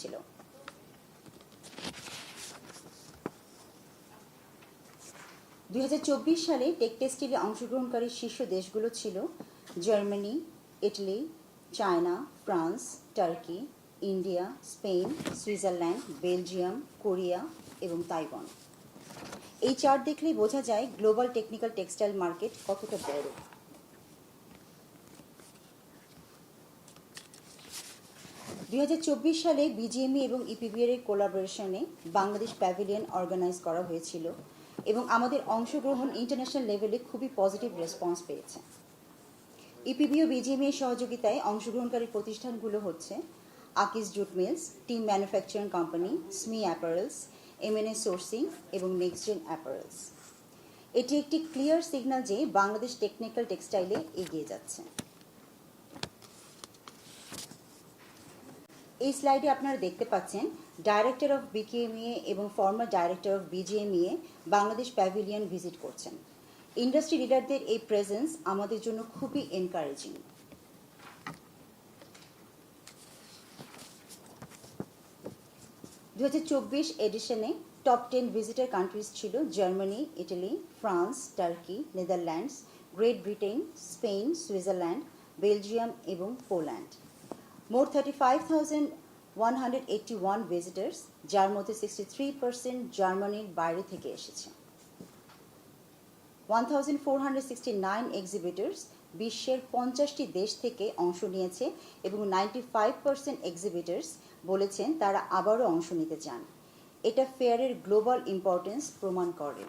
হয়েছিল দুই সালে টেক টেস্টিলে অংশগ্রহণকারী শীর্ষ দেশগুলো ছিল Germany, Italy, China, France, Turkey, India, Spain, Switzerland, Belgium, Korea এবং তাইওয়ান। এই চার্ট দেখলেই বোঝা যায় গ্লোবাল টেকনিক্যাল টেক্সটাইল মার্কেট কতটা বড়। দুই হাজার চব্বিশ সালে বিজিএমই এবং ইপিবিএর এর কোলাবোরেশনে বাংলাদেশ প্যাভিলিয়ন অর্গানাইজ করা হয়েছিল এবং আমাদের অংশগ্রহণ ইন্টারন্যাশনাল লেভেলে খুবই পজিটিভ রেসপন্স পেয়েছে। ইপিবি ও বিজিএমই এর সহযোগিতায় অংশগ্রহণকারী প্রতিষ্ঠানগুলো হচ্ছে আকিস jute mills team manufacturing company স্মি apparels MNA sourcing এবং নেক্সটজেন অ্যাপারেলস এটি একটি ক্লিয়ার সিগন্যাল যে বাংলাদেশ টেকনিক্যাল টেক্সটাইলে এগিয়ে যাচ্ছে। এই স্লাইডে আপনারা দেখতে পাচ্ছেন ডাইরেক্টর অফ বিকেএমইএ এবং former director of BGMEA Bangladesh pavilion visit করছেন। ইন্ডাস্ট্রি লিডারদের এই প্রেজেন্স আমাদের জন্য খুবই এনকারেজিং দু হাজার চব্বিশ এডিশনে টপ টেন ভিজিটার কান্ট্রিজ ছিল Germany Italy France Turkey Netherlands Great Britain Spain Switzerland Belgium এবং পোল্যান্ড মোট thirty five thousand one hundred eighty one visitors যার মধ্যে সিক্সটি থ্রি পার্সেন্ট জার্মানির বাইরে থেকে এসেছে। One thousand four hundred sixty nine exhibitors বিশ্বের পঞ্চাশটি দেশ থেকে অংশ নিয়েছে এবং নাইনটি ফাইভ পার্সেন্ট এক্সিবিটার্স বলেছেন তারা আবারও অংশ নিতে চান। এটা ফেয়ারের গ্লোবাল ইম্পর্টেন্স প্রমাণ করে।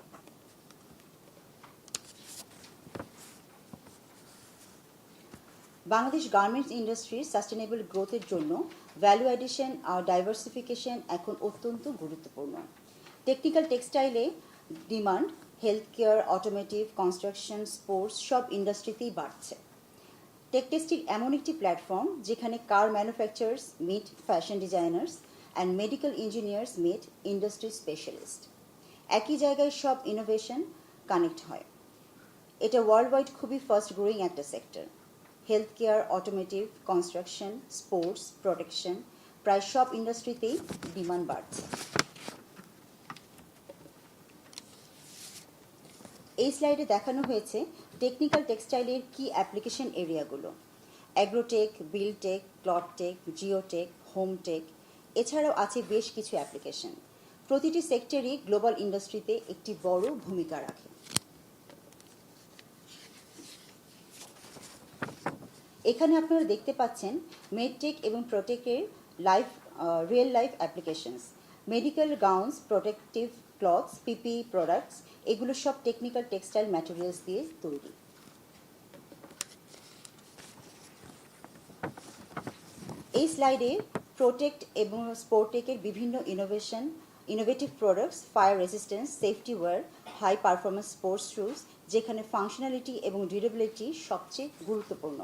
বাংলাদেশ গার্মেন্টস ইন্ডাস্ট্রির সাস্টেনেবল গ্রোথের জন্য ভ্যালু অ্যাডিশন আর ডাইভার্সিফিকেশন এখন অত্যন্ত গুরুত্বপূর্ণ। Technical টেক্সটাইলে demand health care automotive construction sports সব ইন্ডাস্ট্রিতেই বাড়ছে। টেক টেস্টিল এমন একটি প্ল্যাটফর্ম যেখানে car manufacturers meet fashion designers and medical engineers meet industry specialist একই জায়গায় সব ইনোভেশন কানেক্ট হয়। এটা ওয়ার্ল্ড ওয়াইড খুবই ফাস্ট গ্রোয়িং একটা sector health care automotive construction sports protection প্রায় সব ইন্ডাস্ট্রিতেই ডিমান্ড বাড়ছে। এই স্লাইডে দেখানো হয়েছে টেকনিক্যাল টেক্সটাইলের কি application এরিয়াগুলো agrotech buildtech clothtech geotech hometech এছাড়াও আছে বেশ কিছু অ্যাপ্লিকেশন প্রতিটি সেক্টরই গ্লোবাল ইন্ডাস্ট্রিতে একটি বড় ভূমিকা রাখে। এখানে আপনারা দেখতে পাচ্ছেন মেডটেক এবং প্রোটেকের life real life applications medical gowns protective clothes PP products এগুলো সব টেকনিক্যাল টেক্সটাইল ম্যাটেরিয়ালস দিয়ে তৈরি। এই স্লাইডে প্রোটেক্ট এবং স্পোর্টেকের বিভিন্ন innovation innovative products fire resistance safety wear high performance sports shoes যেখানে ফাংশনালিটি এবং ডিউরেবিলিটি সবচেয়ে গুরুত্বপূর্ণ।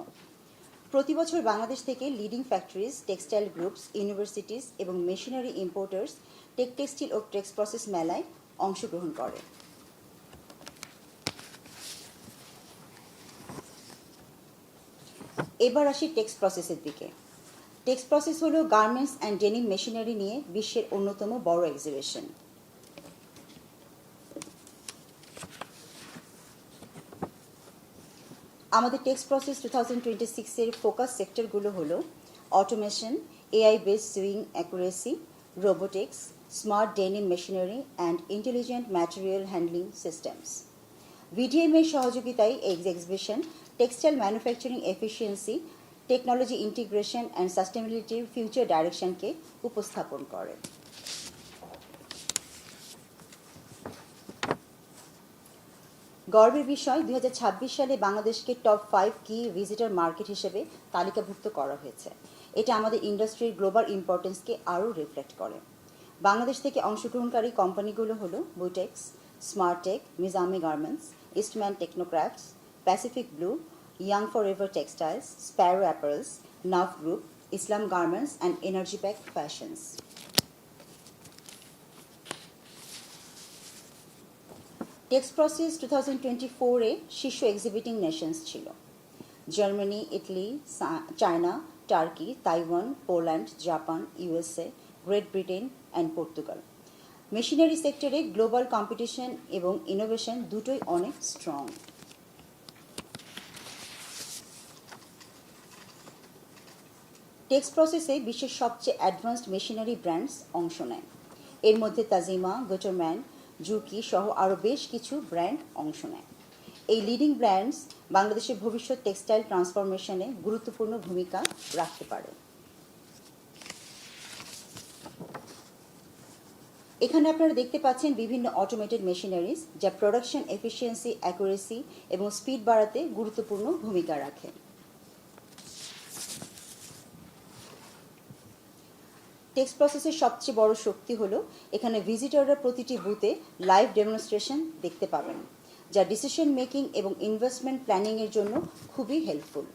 প্রতি বছর বাংলাদেশ থেকে leading factories textile groups universities এবং মেশিনারি ইম্পোর্টার্স টেক টেক্সটাইল ও টেক্স প্রসেস মেলায় অংশগ্রহণ করে। এবার আসি টেক্স প্রসেসের দিকে। টেক্স প্রসেস হলো গার্মেন্টস অ্যান্ড ডেনিম মেশিনারি নিয়ে বিশ্বের অন্যতম বড় এক্সিবিশন আমাদের Texprocess two thousand twenty সিক্সের ফোকাস সেক্টরগুলো হলো automation AI base sewing accuracy robotics smart denim machinery and intelligent material handling systems VDM এর সহযোগিতায় এই exhibition textile manufacturing efficiency technology integration and সাস্টেনেবিলিটির future ডাইরেকশনকে উপস্থাপন করে। গর্বের বিষয় দু হাজার ছাব্বিশ সালে বাংলাদেশকে top five key visitor market হিসেবে তালিকাভুক্ত করা হয়েছে। এটা আমাদের ইন্ডাস্ট্রির গ্লোবাল ইম্পর্টেন্সকে আরও রিফ্লেক্ট করে। বাংলাদেশ থেকে অংশগ্রহণকারী কোম্পানিগুলো হলো Butex স্মার্টেক মিজামি garments Eastman Technocrafts Pacific Blue young for ever textiles Sparrow apparels nerve group Islam garments and energy pack fashions Texprocess two thousand twenty ফোরে শীর্ষ এক্সিবিটিং নেশনস ছিল। Germany Italy China, Turkey, Taiwan, Poland, Japan, USA, Great Britain and Portugal. Machinery সেক্টরে global competition এবং innovation দুটোই অনেক strong text প্রসেসে বিশ্বের সবচেয়ে অ্যাডভান্সড মেশিনারি ব্র্যান্ডস অংশ নেয়। এর মধ্যে তাজিমা গোটারম্যান জুকি সহ আরও বেশ কিছু ব্র্যান্ড অংশ নেয়। এই লিডিং ব্র্যান্ডস বাংলাদেশের ভবিষ্যৎ টেক্সটাইল ট্রান্সফরমেশনে গুরুত্বপূর্ণ ভূমিকা রাখতে পারে। এখানে আপনারা দেখতে পাচ্ছেন বিভিন্ন অটোমেটেড মেশিনারিজ যা প্রোডাকশন এফিসিয়েন্সি অ্যাকুরেসি এবং স্পিড বাড়াতে গুরুত্বপূর্ণ ভূমিকা রাখে। টেক্সট প্রসেসের সবচেয়ে বড় শক্তি হলো এখানে ভিজিটররা প্রতিটি বুথে লাইভ ডেমনস্ট্রেশন দেখতে পাবেন, যা ডিসিশন মেকিং এবং ইনভেস্টমেন্ট প্ল্যানিংয়ের জন্য খুবই হেল্পফুল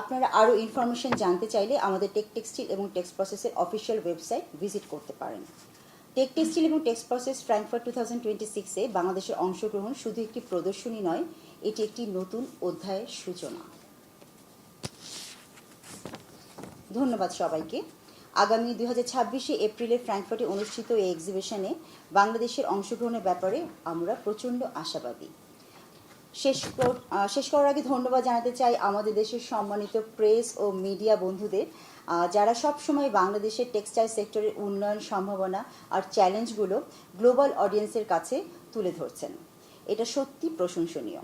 আপনারা আরও ইনফরমেশন জানতে চাইলে আমাদের টেক টেক্সটাইল এবং টেক্সট প্রসেসের অফিসিয়াল ওয়েবসাইট ভিজিট করতে পারেন। টেক টেক্সটাইল এবং Texprocess Frankfurt two thousand twenty সিক্সে বাংলাদেশের অংশগ্রহণ শুধু একটি প্রদর্শনী নয়, এটি একটি নতুন অধ্যায়ের সূচনা। ধন্যবাদ সবাইকে। আগামী দুই হাজার ছাব্বিশে এপ্রিলে ফ্র্যাঙ্কফার্টে অনুষ্ঠিত এই এক্সিবিশনে বাংলাদেশের অংশগ্রহণের ব্যাপারে আমরা প্রচণ্ড আশাবাদী। শেষ শেষ করার আগে ধন্যবাদ জানাতে চাই আমাদের দেশের সম্মানিত প্রেস ও মিডিয়া বন্ধুদের। যারা সব সময় বাংলাদেশের টেক্সটাইল সেক্টরের উন্নয়ন সম্ভাবনা আর চ্যালেঞ্জগুলো গ্লোবাল অডিয়েন্সের কাছে তুলে ধরছেন। এটা সত্যি প্রশংসনীয়।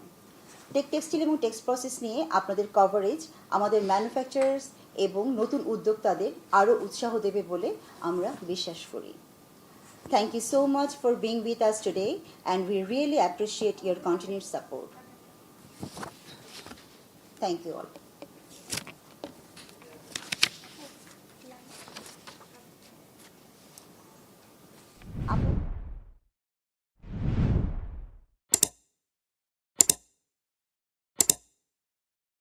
টেক টেক্সটাইল এবং টেক্সট প্রসেস নিয়ে আপনাদের কভারেজ আমাদের ম্যানুফ্যাকচারার্স এবং নতুন উদ্যোক্তাদের আরও উৎসাহ দেবে বলে আমরা বিশ্বাস করি Thank you so much for being with us today, and we really appreciate your continued support. Thank you all.